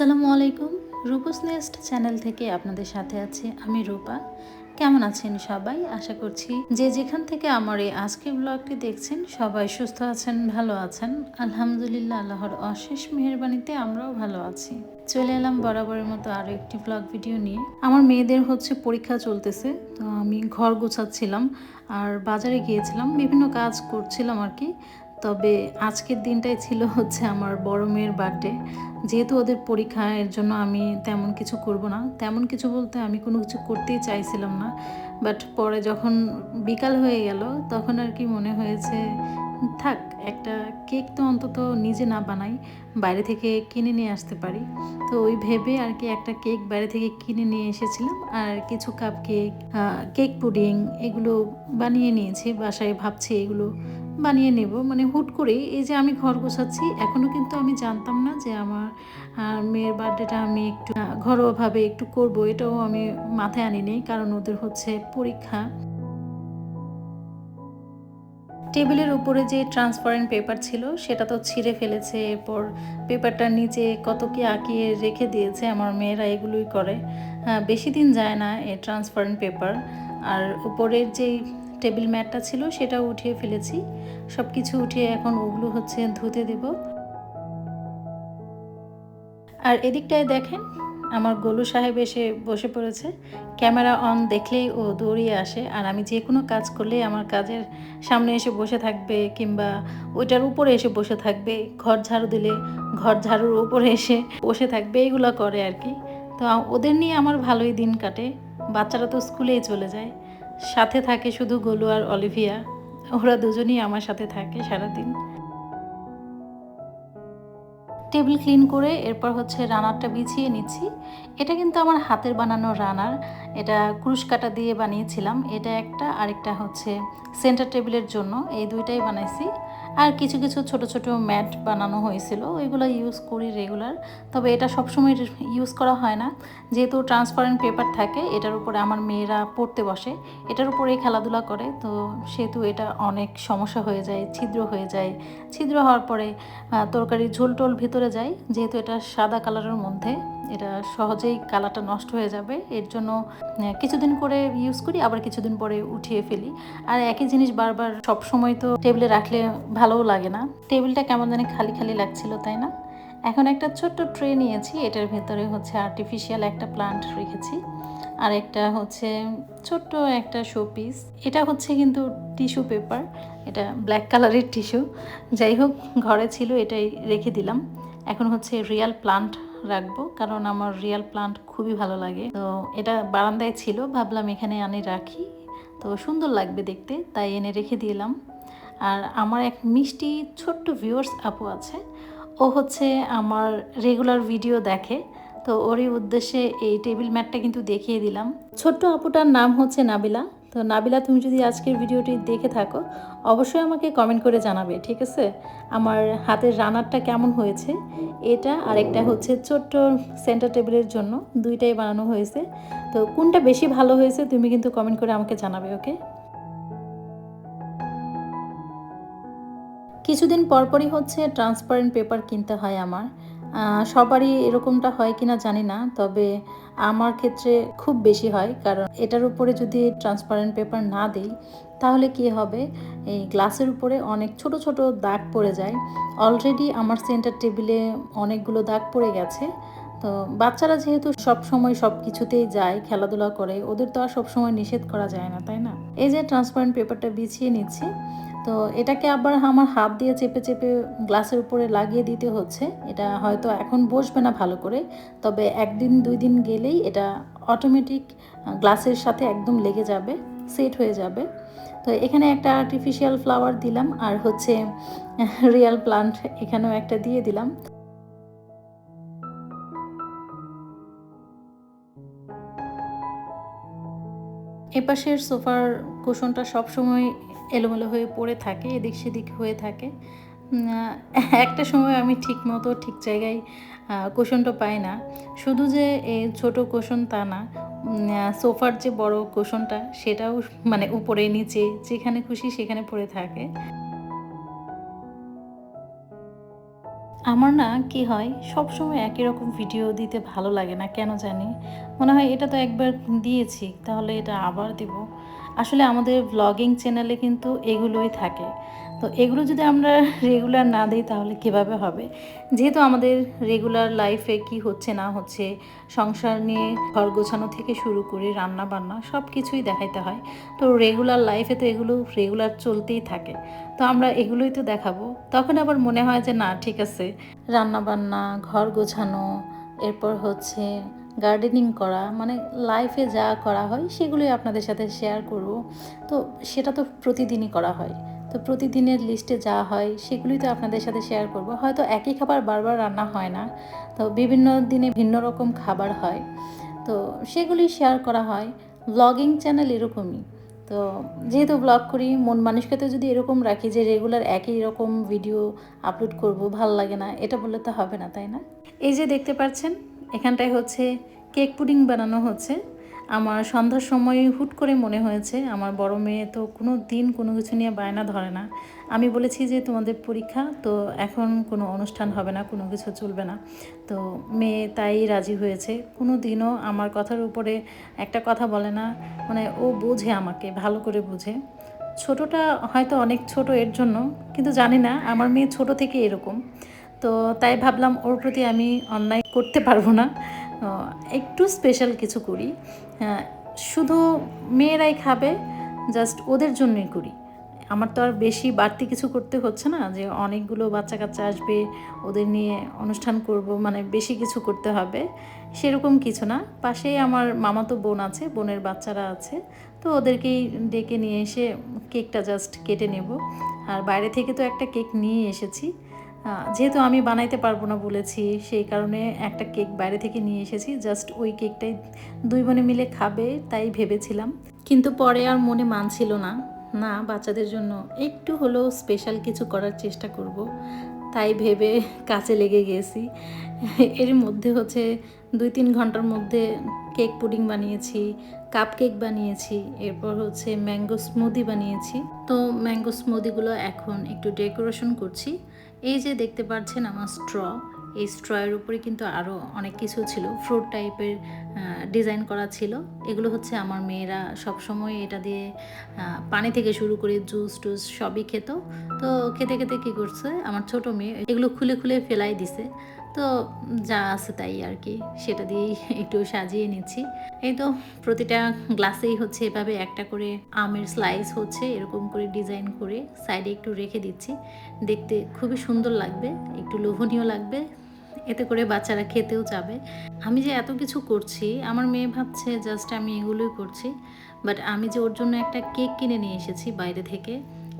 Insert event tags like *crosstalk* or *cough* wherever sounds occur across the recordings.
আসসালামু আলাইকুম। রূপস nest channel থেকে আপনাদের সাথে আছি আমি রূপা। কেমন আছেন সবাই? আশা করছি যে যেখান থেকে আমার এই আজকের ব্লগটি দেখছেন, সবাই সুস্থ আছেন, ভালো আছেন। আলহামদুলিল্লাহ, আল্লাহর অশেষ মেহরবানিতে আমরাও ভালো আছি। চলে এলাম বরাবরের মতো আরও একটি ব্লগ ভিডিও নিয়ে। আমার মেয়েদের হচ্ছে পরীক্ষা চলতেছে, তো আমি ঘর গোছাচ্ছিলাম, আর বাজারে গিয়েছিলাম, বিভিন্ন কাজ করছিলাম আর কি। তবে আজকের দিনটাই ছিল হচ্ছে আমার বড় মেয়ের বার্থডে যেহেতু ওদের পরীক্ষা, এর জন্য আমি তেমন কিছু করব না। তেমন কিছু বলতে আমি কোনো কিছু করতেই চাইছিলাম না। বাট পরে যখন বিকাল হয়ে গেল, তখন আর কি মনে হয়েছে, থাক, একটা কেক তো অন্তত নিজে না বানাই, বাইরে থেকে কিনে নিয়ে আসতে পারি। তো ওই ভেবে আর কি একটা কেক বাইরে থেকে কিনে নিয়ে এসেছিলাম আর কিছু কাপ কেক কেক পুডিং এগুলো বানিয়ে নিয়েছি। বাসায় ভাবছি এগুলো বানিয়ে নেব। মানে হুট করে এই যে আমি ঘর গোছাচ্ছি এখনও কিন্তু আমি জানতাম না যে আমার মেয়ের বার্থডেটা আমি একটু ঘরোয়াভাবে একটু করব। এটাও আমি মাথায় আনি নেই কারণ ওদের হচ্ছে পরীক্ষা। টেবিলের উপরে যে ট্রান্সপারেন্ট পেপার ছিল, সেটা তো ছিঁড়ে ফেলেছে। এরপর পেপারটার নিচে কত কি আঁকিয়ে রেখে দিয়েছে আমার মেয়েরা এগুলোই করে। বেশি দিন যায় না এ ট্রান্সপারেন্ট পেপার। আর উপরের যেই টেবিল ম্যাটটা ছিল, সেটাও উঠিয়ে ফেলেছি। সব কিছু উঠিয়ে এখন ওগুলো হচ্ছে ধুতে দেব। আর এদিকটায় দেখেন, আমার গোলু সাহেব এসে বসে পড়েছে। ক্যামেরা অন দেখলেই ও দৌড়িয়ে আসে, আর আমি যে কোনো কাজ করলে আমার কাজের সামনে এসে বসে থাকবে, কিংবা ওইটার উপরে এসে বসে থাকবে, ঘর ঝাড়ু দিলে ঘর ঝাড়ুর উপরে এসে বসে থাকবে এগুলো করে আর কি। তো ওদের নিয়ে আমার ভালোই দিন কাটে। বাচ্চারা তো স্কুলেই চলে যায়। সাথে থাকে শুধু গোলু আর অলিভিয়া। ওরা দুজনই আমার সাথে থাকে সারাদিন। টেবিল ক্লিন করে এরপর হচ্ছে রানারটা বিছিয়ে নিচ্ছি। এটা কিন্তু আমার হাতের বানানো রানার। এটা ক্রুশ কাটা দিয়ে বানিয়েছিলাম। এটা একটা, আরেকটা হচ্ছে সেন্টার টেবিলের জন্য। এই দুইটাই বানাইছি। আর কিছু কিছু ছোট ছোট ম্যাট বানানো হয়েছিল, ওইগুলো ইউজ করি রেগুলার তবে এটা সবসময় ইউজ করা হয় না। যেহেতু ট্রান্সপারেন্ট পেপার থাকে, এটার উপরে আমার মেয়েরা পড়তে বসে। এটার উপরেই খেলাধুলা করে, তো সেহেতু এটা অনেক সমস্যা হয়ে যায়, ছিদ্র হয়ে যায়। ছিদ্র হওয়ার পরে তরকারি ঝোল টোল ভিতরে যায় যেহেতু এটা সাদা কালারের মধ্যে। এটা সহজেই কালারটা নষ্ট হয়ে যাবে। এর জন্য কিছুদিন করে ইউজ করি, আবার কিছুদিন পরে উঠিয়ে ফেলি। আর একই জিনিস বারবার সব সময় তো টেবিলে রাখলে ভালোও লাগে না। টেবিলটা কেমন জানি খালি খালি লাগছিল, তাই না? এখন একটা ছোট্ট ট্রে নিয়েছি, এটার ভেতরে হচ্ছে আর্টিফিশিয়াল একটা প্লান্ট রেখেছি। আর একটা হচ্ছে ছোট্ট একটা শো পিস এটা হচ্ছে কিন্তু টিস্যু পেপার এটা ব্ল্যাক কালারের টিস্যু যাই হোক, ঘরে ছিল, এটাই রেখে দিলাম। এখন হচ্ছে রিয়াল প্লান্ট রাখব, কারণ আমার রিয়াল প্লান্ট খুবই ভালো লাগে। তো এটা বারান্দায় ছিল, ভাবলাম এখানে আনি, রাখি। তো সুন্দর লাগবে দেখতে, তাই এনে রেখে দিলাম। আর আমার এক মিষ্টি ছোট্ট ভিউয়ার্স আপু আছে, ও হচ্ছে আমার রেগুলার ভিডিও দেখে। তো ওরই উদ্দেশ্যে এই টেবিল ম্যাটটা কিন্তু দেখিয়ে দিলাম। ছোট্ট আপুটার নাম হচ্ছে নাবিলা। তো নাবিলা, তুমি যদি আজকের ভিডিওটি দেখে থাকো, অবশ্যই আমাকে কমেন্ট করে জানাবে, ঠিক আছে? আমার হাতের রানারটা কেমন হয়েছে? এটা আর একটা হচ্ছে ছোট্ট সেন্টার টেবিলের জন্য দুইটাই বানানো হয়েছে। তো কোনটা বেশি ভালো হয়েছে তুমি কিন্তু কমেন্ট করে আমাকে জানাবে ওকে কিছুদিন পরপরই হচ্ছে ট্রান্সপারেন্ট পেপার কিনতে হয় আমার। সবারই এরকমটা হয় কিনা জানি না, তবে আমার ক্ষেত্রে খুব বেশি হয়, কারণ এটার উপরে যদি ট্রান্সপারেন্ট পেপার না দিই, তাহলে কি হবে? এই গ্লাসের উপরে অনেক ছোট ছোট দাগ পড়ে যায়। অলরেডি আমার সেন্টার টেবিলে অনেকগুলো দাগ পড়ে গেছে। তো বাচ্চারা যেহেতু সব সময় সব কিছুতেই যায়, খেলাধুলা করে, ওদের তো আর সব সময় নিষেধ করা যায় না, তাই না? এই যে ট্রান্সপারেন্ট পেপারটা বিছিয়ে নিচ্ছি তো এটাকে আবার আমার হাত দিয়ে চেপে চেপে গ্লাসের উপরে লাগিয়ে দিতে হচ্ছে। এটা হয়তো এখন বসবে না ভালো করে, তবে একদিন দুই দিন গেলেই এটা অটোমেটিক গ্লাসের সাথে একদম লেগে যাবে, সেট হয়ে যাবে। তো এখানে একটা আর্টিফিশিয়াল ফ্লাওয়ার দিলাম আর হচ্ছে *laughs* রিয়েল প্লান্ট এখানেও একটা দিয়ে দিলাম। এপাশের সোফার কুশনটা সবসময় এলোমেলো হয়ে পড়ে থাকে, এদিক সেদিক হয়ে থাকে। একটা সময় আমি ঠিক মতো ঠিক জায়গায় কুশনটা পাই না। শুধু যে এই ছোট কুশন তা না সোফার যে বড় কুশনটা সেটাও মানে উপরে নিচে, যেখানে খুশি সেখানে পড়ে থাকে। আমার না কি হয়, সব সময় একই রকম ভিডিও দিতে ভালো লাগে না, কেন জানি? মনে হয় এটা তো একবার দিয়েছি, তাহলে এটা আবার দেব। আসলে আমাদের ব্লগিং চ্যানেলে কিন্তু এগুলোই থাকে। তো এগুলো যদি আমরা রেগুলার না দিই তাহলে কীভাবে হবে? যেহেতু আমাদের রেগুলার লাইফে কি হচ্ছে না হচ্ছে, সংসার নিয়ে ঘর গোছানো থেকে শুরু করে রান্না বান্না সব কিছুই দেখাইতে হয়। তো রেগুলার লাইফে তো এগুলো রেগুলার চলতেই থাকে। তো আমরা এগুলোই তো দেখাবো। তখন আবার মনে হয় যে, না, ঠিক আছে। রান্না বান্না ঘর গোছানো, এরপর হচ্ছে গার্ডেনিং করা মানে লাইফে যা করা হয় সেগুলোই আপনাদের সাথে শেয়ার করব। তো সেটা তো প্রতিদিনই করা হয়। তো প্রতিদিনের লিস্টে যা হয় সেগুলোই তো আপনাদের সাথে শেয়ার করব। হয়তো একই খাবার বারবার রান্না হয় না, তো বিভিন্ন দিনে ভিন্ন রকম খাবার হয়। তো সেগুলি শেয়ার করা হয়। ব্লগিং চ্যানেল এরকমই। তো যেহেতু ব্লগ করি, মন মানুষকে তো যদি এরকম রাখি যে রেগুলার একই রকম ভিডিও আপলোড করব, ভালো লাগে না, এটা বললে তো হবে না, তাই না? এই যে দেখতে পাচ্ছেন এখানটায় হচ্ছে কেক পুডিং বানানো হচ্ছে। আমার সন্ধ্যার সময় হুট করে মনে হয়েছে, আমার বড় মেয়ে তো কোনো দিন কোনো কিছু নিয়ে বায়না ধরে না। আমি বলেছি যে, তোমাদের পরীক্ষা, তো এখন কোনো অনুষ্ঠান হবে না, কোনো কিছু চলবে না। তো মেয়ে তাই রাজি হয়েছে। কোনো দিনও আমার কথার উপরে একটা কথা বলে না মানে ও বোঝে আমাকে, ভালো করে বোঝে। ছোটটা হয়তো অনেক ছোট এর জন্য, কিন্তু জানি না, আমার মেয়ে ছোট থেকে এরকম। তো তাই ভাবলাম ওর প্রতি আমি অন্যায় করতে পারব না। একটু স্পেশাল কিছু করি। আহ, শুধু মেয়েরাই খাবে জাস্ট ওদের জন্যই করি। আমার তো আর বেশি বাড়তি কিছু করতে হচ্ছে না যে অনেকগুলো বাচ্চা কাচ্চা আসবে ওদের নিয়ে অনুষ্ঠান করব মানে বেশি কিছু করতে হবে সেরকম কিছু না। পাশেই আমার মামাতো বোন আছে বোনের বাচ্চারা আছে তো ওদেরকেই ডেকে নিয়ে এসে কেকটা জাস্ট কেটে নেব। আর বাইরে থেকে তো একটা কেক নিয়ে এসেছি। যেহেতু আমি বানাইতে পারব না বলেছি, সেই কারণে একটা কেক বাইরে থেকে নিয়ে এসেছি, জাস্ট ওই কেকটাই দুই বোনে মিলে খাবে তাই ভেবেছিলাম। কিন্তু পরে আর মনে মানছিল না। না, বাচ্চাদের জন্য একটু হলেও স্পেশাল কিছু করার চেষ্টা করব, তাই ভেবে কাছে লেগে গেছি। এর মধ্যে হচ্ছে দুই তিন ঘণ্টার মধ্যে কেক পুডিং বানিয়েছি কাপ কেক বানিয়েছি, এরপর হচ্ছে ম্যাঙ্গো স্মুদি বানিয়েছি। তো ম্যাঙ্গো স্মুদিগুলো এখন একটু ডেকোরেশন করছি। এই যে দেখতে পাচ্ছেন আমার স্ট্র, এই স্ট্রয়ের উপরে কিন্তু আরও অনেক কিছু ছিল। ফ্রুট টাইপের ডিজাইন করা ছিল। এগুলো হচ্ছে আমার মেয়েরা সবসময় এটা দিয়ে পানি থেকে শুরু করে জুস টুস সবই খেত। তো খেতে খেতে কী করছে, আমার ছোট মেয়ে এগুলো খুলে খুলে ফেলাই দিছে। তো যা আছে তাই আর কি, সেটা দিয়েই একটু সাজিয়ে নিচ্ছি। এই তো প্রতিটা গ্লাসেই হচ্ছে এভাবে একটা করে আমের স্লাইস হচ্ছে, এরকম করে ডিজাইন করে সাইডে একটু রেখে দিচ্ছি। দেখতে খুবই সুন্দর লাগবে, একটু লোভনীয় লাগবে, এতে করে বাচ্চারা খেতেও যাবে আমি যে এত কিছু করছি, আমার মেয়ে ভাবছে জাস্ট আমি এগুলোই করছি বাট আমি যে ওর জন্য একটা কেক কিনে নিয়ে এসেছি বাইরে থেকে,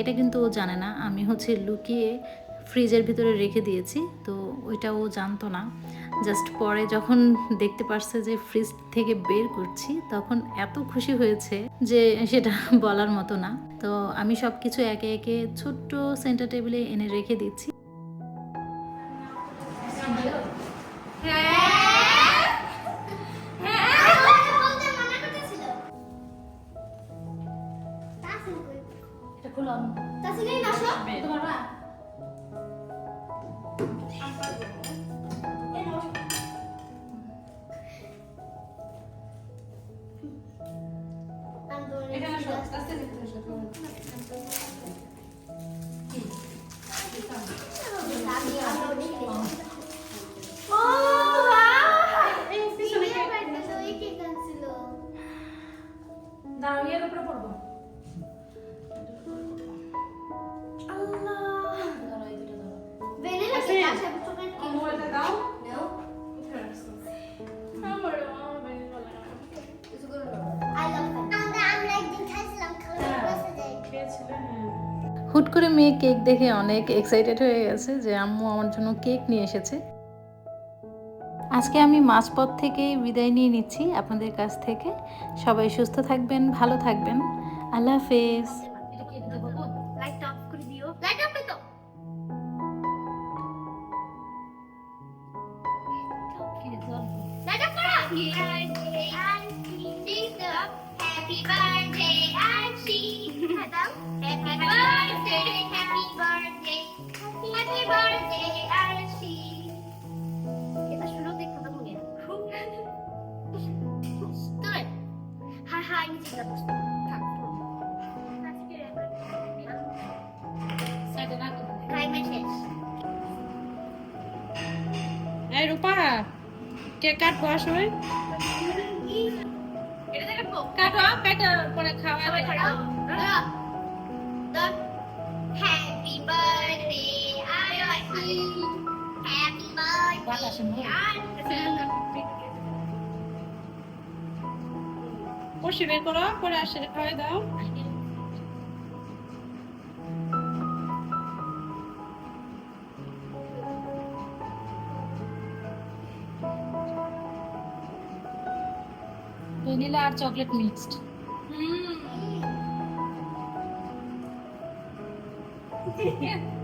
এটা কিন্তু ও জানে না। আমি হচ্ছে লুকিয়ে ফ্রিজের ভিতরে রেখে দিয়েছি, তো ওইটা ও জানতো না। জাস্ট পরে যখন দেখতে পারছে যে ফ্রিজ থেকে বের করছি, তখন এত খুশি হয়েছে যে সেটা বলার মতো না। তো আমি সব কিছু একে একে ছোট্ট সেন্টার টেবিলে এনে রেখে দিচ্ছি। Estás মেয়ে কেক দেখে অনেক এক্সাইটেড হয়ে গেছে যে আম্মু আমার জন্য কেক নিয়ে এসেছে। আজকে আমি মাঝপথ থেকেই বিদায় নিয়ে নিচ্ছি আপনাদের কাছ থেকে। সবাই সুস্থ থাকবেন ভালো থাকবেন। আল্লাহ হাফেজ। এটা কি এটা বলব light birthday, happy birthday, happy birthday, Archie. 얘가 줄로대 가방이야. 스토리. 하하, 이게 진짜 멋있다. এই রূপা কে কাটবো আসলে কাটো পেটে পরে খাওয়া বসে বের করো করে আসে খাওয়াই দাও ভ্যানিলা আর চকলেট মিক্সড Mm.